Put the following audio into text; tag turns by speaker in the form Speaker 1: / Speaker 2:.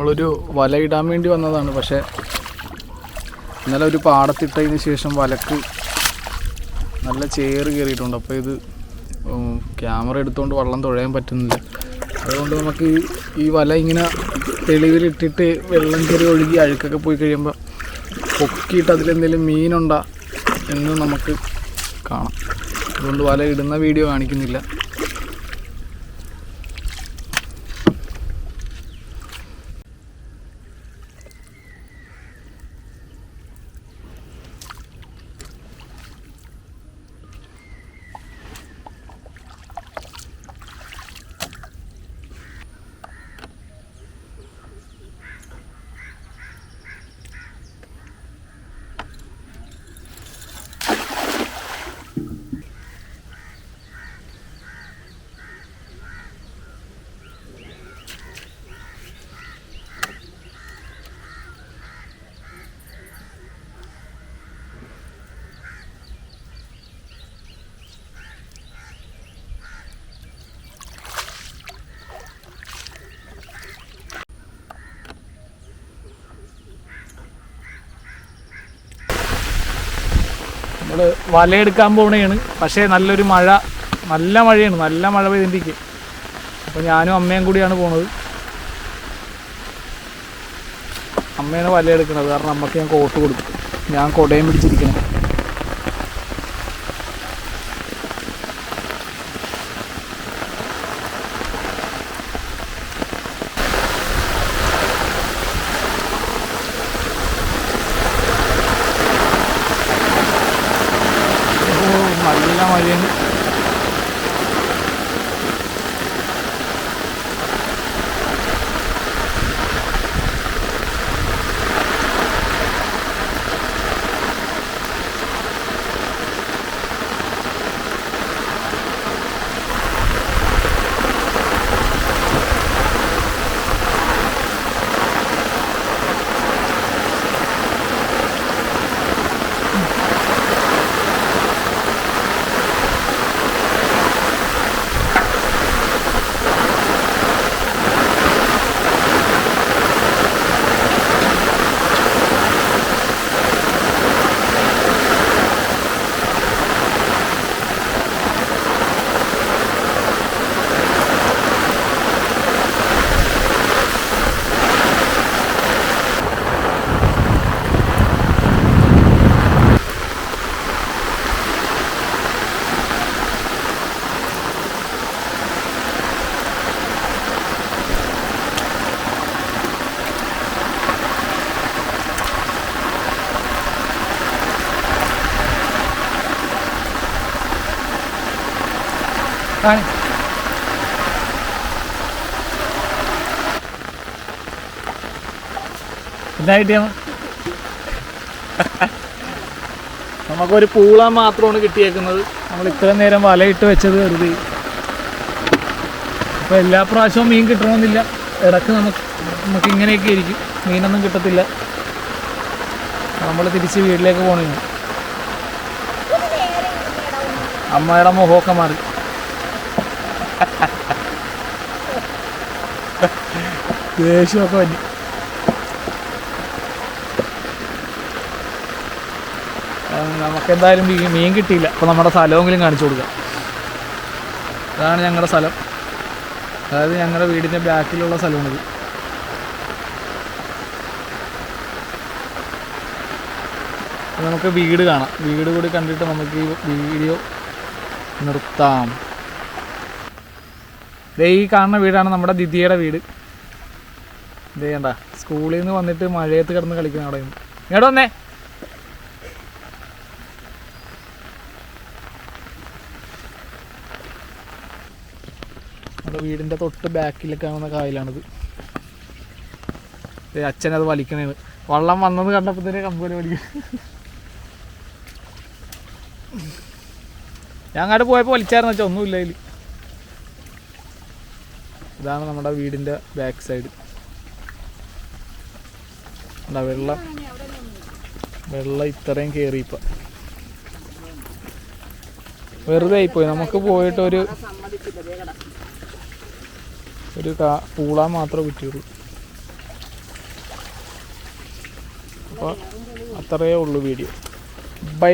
Speaker 1: നമ്മളൊരു ഇടാൻ വേണ്ടി വന്നതാണ്. പക്ഷേ ഇന്നലെ ഒരു പാടത്തിട്ടതിന് ശേഷം വലക്ക് നല്ല ചേറ് കയറിയിട്ടുണ്ട്. അപ്പോൾ ഇത് ക്യാമറ എടുത്തുകൊണ്ട് വള്ളം തുഴയാൻ പറ്റുന്നില്ല. അതുകൊണ്ട് നമുക്ക് ഈ ഈ വല ഇങ്ങനെ തെളിവിലിട്ടിട്ട് വെള്ളം കയറി ഒഴുകി അഴുക്കൊക്കെ പോയി കഴിയുമ്പോൾ പൊക്കിയിട്ട് അതിലെന്തെങ്കിലും മീനുണ്ടോ എന്ന് നമുക്ക് കാണാം. അതുകൊണ്ട് വല ഇടുന്ന വീഡിയോ കാണിക്കുന്നില്ല. നമ്മൾ വലയെടുക്കാൻ പോകണേണ് പക്ഷേ നല്ലൊരു മഴ നല്ല മഴയാണ്. നല്ല മഴ പെയ്തിരിക്കും അപ്പോൾ ഞാനും അമ്മയും കൂടിയാണ് പോണത്. അമ്മയാണ് വലയെടുക്കുന്നത് കാരണം അമ്മയ്ക്ക് ഞാൻ കോട്ട് കൊടുക്കും. ഞാൻ കൊടയും പിടിച്ചിരിക്കണം. നല്ല മഴയാണ് എന്നാ കിട്ടിയ? നമുക്കൊരു പൂള മാത്രമാണ് കിട്ടിയേക്കുന്നത്. നമ്മൾ ഇത്രയും നേരം വലയിട്ട് വെച്ചത് വെറുതെ. അപ്പോൾ എല്ലാ പ്രാവശ്യവും മീൻ കിട്ടണമെന്നില്ല. ഇടയ്ക്ക് നമുക്ക് നമുക്ക് ഇങ്ങനെയൊക്കെ ഇരിക്കും. മീനൊന്നും കിട്ടത്തില്ല. നമ്മൾ തിരിച്ച് വീട്ടിലേക്ക് പോകണേ അമ്മയുടെ മുഖമൊക്കെ മാറി. ദേഷ്യമൊക്കെ വന്നി. നമുക്ക് എന്തായാലും മീൻ മീൻ കിട്ടിയില്ല. അപ്പോൾ നമ്മുടെ സ്ഥലമെങ്കിലും കാണിച്ചു കൊടുക്കാം. അതാണ് ഞങ്ങളുടെ സ്ഥലം. അതായത് ഞങ്ങളുടെ വീടിന്റെ ബാക്കിലുള്ള സ്ഥലമാണിത്. നമുക്ക് വീട് കാണാം. വീട് കൂടി കണ്ടിട്ട് നമുക്ക് ഈ വീഡിയോ നിർത്താം. ഈ കാണുന്ന വീടാണ് നമ്മുടെ ദിദിയുടെ വീട്. ദേ കണ്ട സ്കൂളിൽ നിന്ന് വന്നിട്ട് മഴയത്ത് കിടന്ന് കളിക്കുന്ന അവിടെ ഇങ്ങോട്ട് വന്നേ. നമ്മുടെ വീടിന്റെ തൊട്ട് ബാക്കിൽ കാണുന്ന കായലാണിത്. അച്ഛനത് വലിക്കണേന്ന്. വള്ളം വന്നത് കണ്ടപ്പോൾ തന്നെ കമ്പനി വലിക്കും ഞാൻ അങ്ങോട്ട് പോയപ്പോൾ വലിച്ചായിരുന്നു വെച്ചാൽ ഒന്നുമില്ല അതിൽ ഇതാണ് നമ്മുടെ വീടിന്റെ ബാക്ക് സൈഡ് എന്താ വെള്ളം വെള്ളം ഇത്രയും കയറിയിപ്പം വെറുതെ ആയിപ്പോയി. നമുക്ക് പോയിട്ട് ഒരു ഒരു കാ പൂളാൻ മാത്രമേ പറ്റുള്ളൂ. അപ്പോൾ അത്രയേ ഉള്ളൂ വീഡിയോ. ബൈ